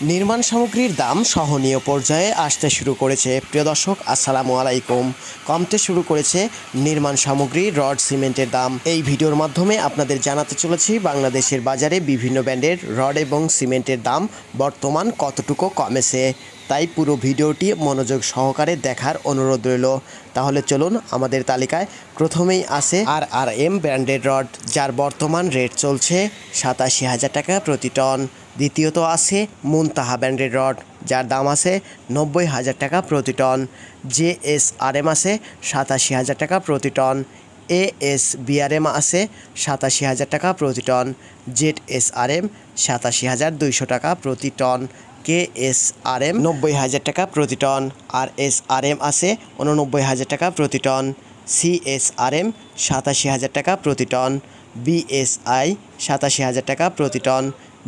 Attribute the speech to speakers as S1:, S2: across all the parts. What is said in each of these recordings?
S1: নির্মাণ সামগ্রীর দাম সহনীয় পর্যায়ে আসতে শুরু করেছে। প্রিয় দর্শক, আসসালামু আলাইকুম। কমতে শুরু করেছে নির্মাণ সামগ্রী, রড সিমেন্টের দাম। এই ভিডিওর মাধ্যমে আপনাদের জানাতে চলেছি, বাংলাদেশের বাজারে বিভিন্ন ব্র্যান্ডের রড এবং সিমেন্টের দাম বর্তমান কতটুকু কমেছে। তাই পুরো ভিডিওটি মনোযোগ সহকারে দেখার অনুরোধ রইল। তাহলে চলুন আমাদের তালিকায় প্রথমেই আছে আর আর এম ব্র্যান্ডের রড, যার বর্তমান রেট চলছে সাতাশি হাজার টাকা প্রতি টন। দ্বিতীয়ত আছে মুনতাহা ব্র্যান্ডের রড, যার দাম আছে নব্বই হাজার টাকা প্রতি ton. J S R M আছে সাতাশি হাজার টাকা প্রতি টন। এ এস বিআরএম আছে সাতাশি হাজার টাকা প্রতি ton. Z S R M সাতাশি হাজার দুইশো টাকা প্রতি ton. K S R M নব্বই হাজার টাকা প্রতি ton R S R M আছে উননব্বই হাজার টাকা প্রতি টন। সি এস আর এম সাতাশি হাজার টাকা প্রতি টন। বিএসআই সাতাশি হাজার টাকা প্রতি টন।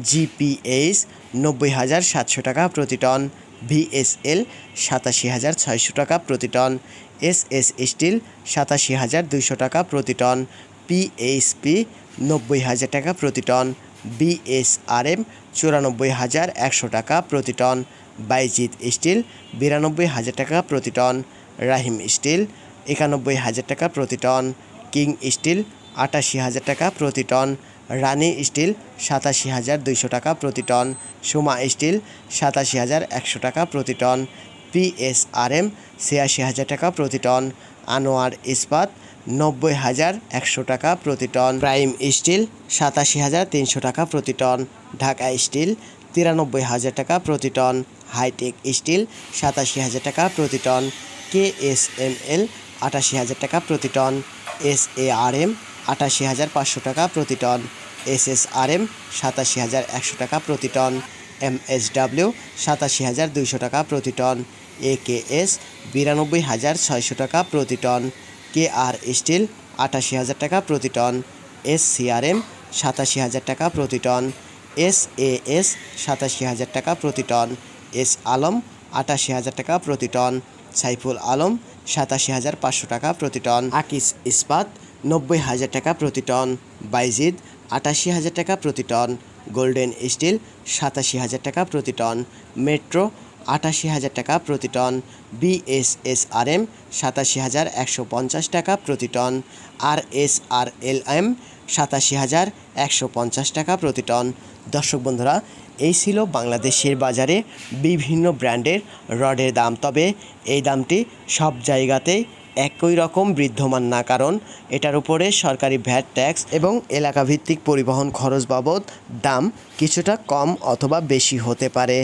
S1: জিপিএইচ নব্বই হাজার সাতশো টাকা প্রতি টন। ভিএসএল সাতাশি হাজার ছয়শো টাকা প্রতি টন। এস এস স্টিল সাতাশি হাজার দুইশো টাকা প্রতি টন। পিএইচপি নব্বই হাজার টাকা প্রতি টন। বিএসআরএম চুরানব্বই হাজার একশো টাকা প্রতি টন, বাইজিৎ স্টিল বিরানব্বই হাজার টাকা প্রতি টন, রাহিম স্টিল একানব্বই হাজার টাকা প্রতি টন, কিং স্টিল আটাশি হাজার টাকা প্রতি টন, রানি স্টিল সাতাশি হাজার দুইশো টাকা প্রতি টন, সোমা স্টিল সাতাশি হাজার একশো টাকা প্রতি টন পিএসআরএম ছিয়াশি হাজার টাকা প্রতি টন, আনোয়ার ইস্পাত নব্বই হাজার একশো টাকা প্রতি টন, প্রাইম স্টিল সাতাশি হাজার তিনশো টাকা প্রতি টন, ঢাকা স্টিল তিরানব্বই হাজার টাকা প্রতি টন, হাইটেক স্টিল সাতাশি হাজার টাকা প্রতি ton K S M L আটাশি হাজার টাকা প্রতি ton S A R M আটাশি হাজার পাঁচশো টাকা প্রতি ton S S R M সাতাশি হাজার একশো টাকা প্রতি টন এম এস ডাব্লিউ সাতাশি হাজার দুইশো টাকা প্রতি টন এ কে এস বিরানব্বই হাজার ছয়শো টাকা প্রতি টন, কে আর স্টিল আটাশি হাজার টাকা প্রতি টন, এস সিআরএম সাতাশি হাজার টাকা প্রতি টন, এস এ এস সাতাশি হাজার টাকা প্রতি টন, এস আলম আটাশি হাজার টাকা প্রতি টন, সাইফুল আলম সাতাশি হাজার পাঁচশো টাকা প্রতি টন, আকিস ইস্পাত নব্বই হাজার টাকা প্রতি টন, বাইজিদ আটাশি হাজার টাকা প্রতি টন, গোল্ডেন স্টিল সাতাশি হাজার টাকা প্রতি টন, মেট্রো আটাশি হাজার টাকা প্রতি টন বিএসএসআরএম সাতাশি হাজার একশো পঞ্চাশ টাকা প্রতি ton R S R L M সাতাশি হাজার একশো পঞ্চাশ টাকা প্রতি টন। দর্শক বন্ধুরা, এই ছিল বাংলাদেশের বাজারে বিভিন্ন ব্র্যান্ডের রডের দাম। তবে এই দামটি সব জায়গাতেই একই রকম বৃদ্ধমান না, কারণ এটার উপরে সরকারি ভ্যাট ট্যাক্স এবং এলাকাভিত্তিক পরিবহন খরচ বাবদ দাম কিছুটা কম অথবা বেশি হতে পারে।